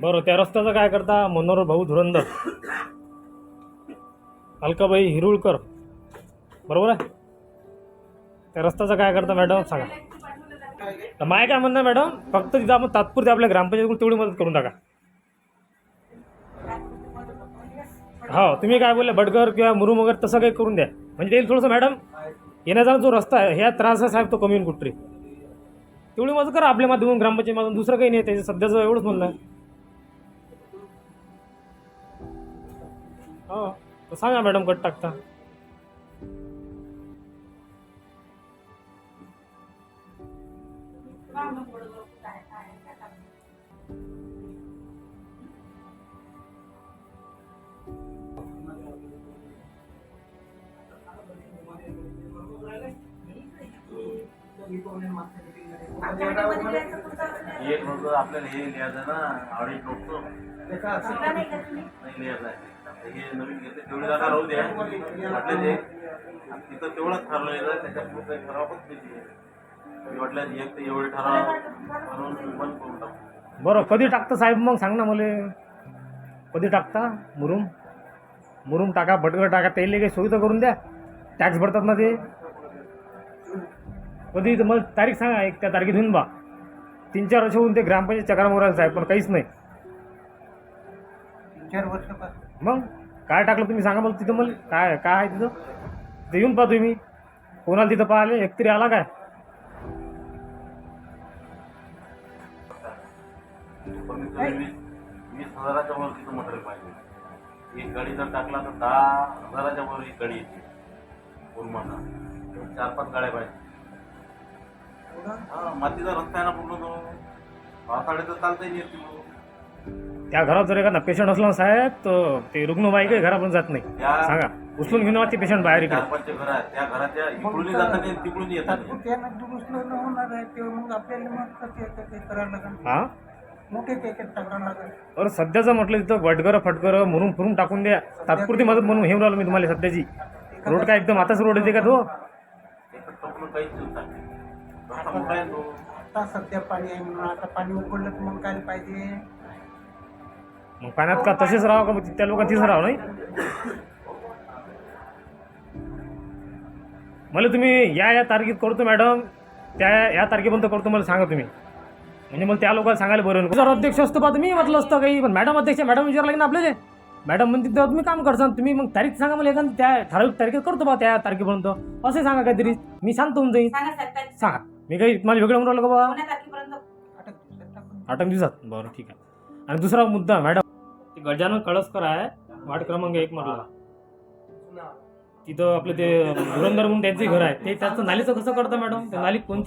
बरं त्या रस्त्याचं काय करता? मनोहर भाऊ धुरंदर अलकाबाई हिरुळकर. बरोबर आहे? त्या रस्त्याचं काय करता मॅडम? सांगा. तर माय काय म्हणणं मॅडम? फक्त तिथं आपण तात्पुरते आपल्या ग्रामपंचायतीकडून तेवढी मदत करून टाका. हो तुम्ही काय बोलले? बडगर किंवा मुरुम वगैरे तसं काही करून द्या. म्हणजे येईल थोडंसं मॅडम. येण्याचा जो रस्ता आहे ह्या त्रास आहे साहेब तो कमी होईल कुठतरी. तेवढी मदत करा आपल्या माध्यमातून ग्रामपंचायत दुसरं काही नाही त्याचं सध्याचं एवढंच म्हणणं आहे. हो तर सांगा मॅडम कट टाकता। एक आपल्याला हे लिहायचं ना ऑडिट नोटचं नाही लिहायचं आहे हे नवीन घेतले तेवढी जागा राहू द्या. म्हटलं ते तिथं तेवढंच ठरवलेलं त्याच्या पुढे काही ठराव नाही वाटलं एक तर एवढे ठराव म्हणून बंद करून टाकू. बरं कधी टाकता साहेब? मग सांग ना मला. कधी टाकता? मुरुम? मुरुम टाका भटकर टाका त्याला काही सोयी तर करून द्या. टॅक्स भरतात ना ते. कधी तर मग तारीख सांगा एक त्या तारखेत होऊन बा. तीन चार वर्ष होऊन ते ग्रामपंचायत चक्रावर साहेब पण काहीच नाही. चार वर्षापासून. मग? काय टाकलं तुम्ही? सांगा मला तिथं मला. काय काय आहे तिथं? ते येऊन पाहा तुम्ही कोणाला तिथं पाहिले एक तरी आला काय? कमीत कमी वीस वीस हजाराच्या वर तिथं मटेरियल पाहिजे. एक गाडी जर टाकला तर दहा हजाराच्या वर एक गाडी येते. चार पाच गाड्या पाहिजे. हा मातीचा रस्ता आहे ना पूर्ण तो. पावसाळ्यात तर चालता त्या घरात जर एखादा पेशंट असला ना साहेब तर ते रुग्णवाहिका घरापर्यंत जात नाही. त्या सांगा. उचलून घेऊन ते पेशंट बाहेर चार इकडे. पाचशे घर आहेत त्या घराच्या इकडून जातात आणि तिकडून येतात. तात्पुरत्यानं दुरुस्त न होणार आहे तेव्हा मग आपल्याला मग कसं येतं ते करायला लागेल. हा? मोठे लागेल. अरे सध्याचं म्हटलं तिथं वटगर फटकर मुरून फुरून टाकून द्या. तात्पुरती मदत म्हणून घेऊन राहिलो मी तुम्हाला सध्याची. रोड काय एकदम आताच रोड येते का तो? एकच टोकणं काहीच चिंता नाही. रस्ता मोठा आहे तो. आता सध्या पाणी आहे म्हणून आता पाणी उकडलं तर मग काय पाहिजे? मग पाण्यात का तसेच राहा का? मग त्या लोकांना तिथं राहा नाही? मला तुम्ही या या तारखेत करतो मॅडम. त्या या तारखेपर्यंत करतो मला सांगा तुम्ही. म्हणजे मला त्या लोकांना सांगायला बरं. जर अध्यक्ष असतो बा तुम्ही म्हटलं असतं काही. पण मॅडम अध्यक्ष मॅडम विचारलं लागेल ना आपल्याला? मॅडम म्हणते तेव्हा तुम्ही काम करसान. तुम्ही मग तारीख सांगा मला एखादी. त्या ठराविक तारखेत करतो बा त्या तारखेपर्यंत. असे सांगा काहीतरी. मी होऊन जाईन. सांगा मी काही तुम्हाला वेगळं म्हणून राहिलो का बा? आठ दिवसात. बरं ठीक आहे. आणि दुसरा मुद्दा मॅडम. ते गजानन कळसकर आहे. वार्ड क्रमांक एक मधला. तिथं आपलं ते धुरंधर म्हणून त्यांचे घर आहे. ते त्याचं नालीचं कसं करतं मॅडम? ते नाली कोणती